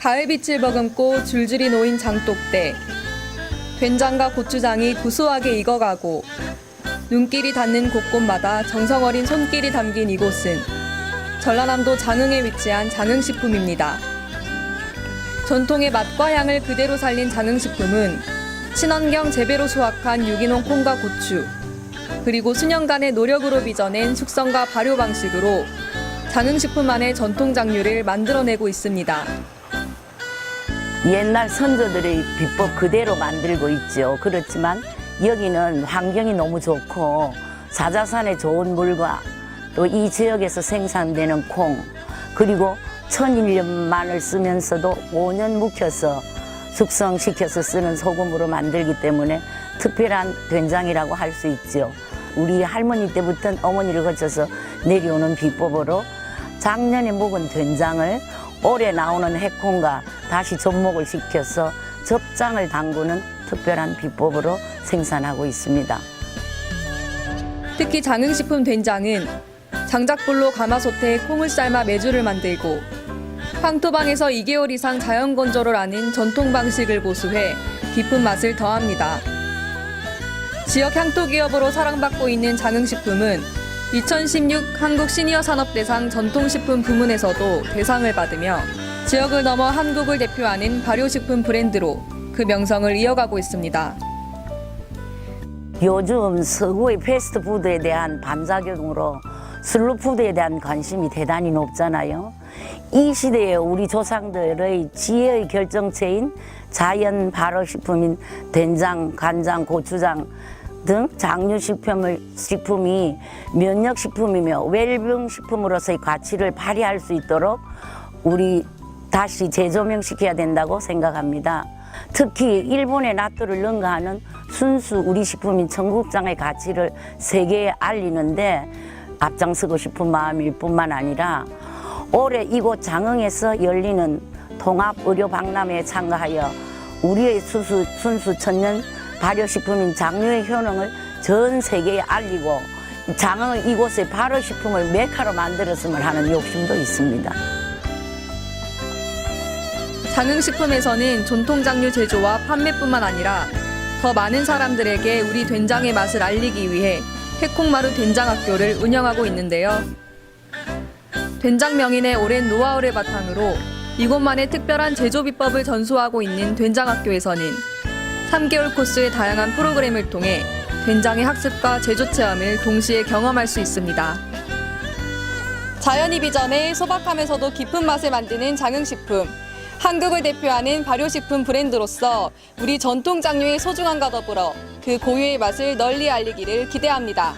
가을빛을 머금고 줄줄이 놓인 장독대. 된장과 고추장이 구수하게 익어가고 눈길이 닿는 곳곳마다 정성 어린 손길이 담긴 이곳은 전라남도 장흥에 위치한 장흥식품입니다. 전통의 맛과 향을 그대로 살린 장흥식품은 친환경 재배로 수확한 유기농 콩과 고추, 그리고 수년간의 노력으로 빚어낸 숙성과 발효 방식으로 장흥식품만의 전통 장류를 만들어내고 있습니다. 옛날 선조들의 비법 그대로 만들고 있죠. 그렇지만 여기는 환경이 너무 좋고 사자산의 좋은 물과 또 이 지역에서 생산되는 콩 그리고 천일염만을 쓰면서도 5년 묵혀서 숙성시켜서 쓰는 소금으로 만들기 때문에 특별한 된장이라고 할 수 있죠. 우리 할머니 때부터 어머니를 거쳐서 내려오는 비법으로 작년에 묵은 된장을 올해 나오는 해콩과 다시 접목을 시켜서 접장을 담그는 특별한 비법으로 생산하고 있습니다. 특히 장흥식품 된장은 장작불로 가마솥에 콩을 삶아 메주를 만들고 황토방에서 2개월 이상 자연 건조를 하는 전통 방식을 고수해 깊은 맛을 더합니다. 지역 향토 기업으로 사랑받고 있는 장흥식품은 2016 한국 시니어 산업대상 전통식품 부문에서도 대상을 받으며 지역을 넘어 한국을 대표하는 발효식품 브랜드로 그 명성을 이어가고 있습니다. 요즘 서구의 패스트푸드에 대한 반작용으로 슬로푸드에 대한 관심이 대단히 높잖아요. 이 시대에 우리 조상들의 지혜의 결정체인 자연 발효식품인 된장, 간장, 고추장 등 장류식품을 식품이 면역식품이며 웰빙식품으로서의 가치를 발휘할 수 있도록 우리 다시 재조명시켜야 된다고 생각합니다. 특히 일본의 나토를 능가하는 순수 우리 식품인 청국장의 가치를 세계에 알리는데 앞장서고 싶은 마음일 뿐만 아니라 올해 이곳 장흥에서 열리는 통합의료박람회에 참가하여 우리의 수수, 순수 천년 발효식품인 장류의 효능을 전 세계에 알리고 장흥을 이곳의 발효식품을 메카로 만들었으면 하는 욕심도 있습니다. 장흥식품에서는 전통 장류 제조와 판매뿐만 아니라 더 많은 사람들에게 우리 된장의 맛을 알리기 위해 해콩마루 된장학교를 운영하고 있는데요. 된장 명인의 오랜 노하우를 바탕으로 이곳만의 특별한 제조 비법을 전수하고 있는 된장학교에서는 3개월 코스의 다양한 프로그램을 통해 된장의 학습과 제조 체험을 동시에 경험할 수 있습니다. 자연이 비 전에 소박하면서도 깊은 맛을 만드는 장흥식품. 한국을 대표하는 발효식품 브랜드로서 우리 전통 장류의 소중함과 더불어 그 고유의 맛을 널리 알리기를 기대합니다.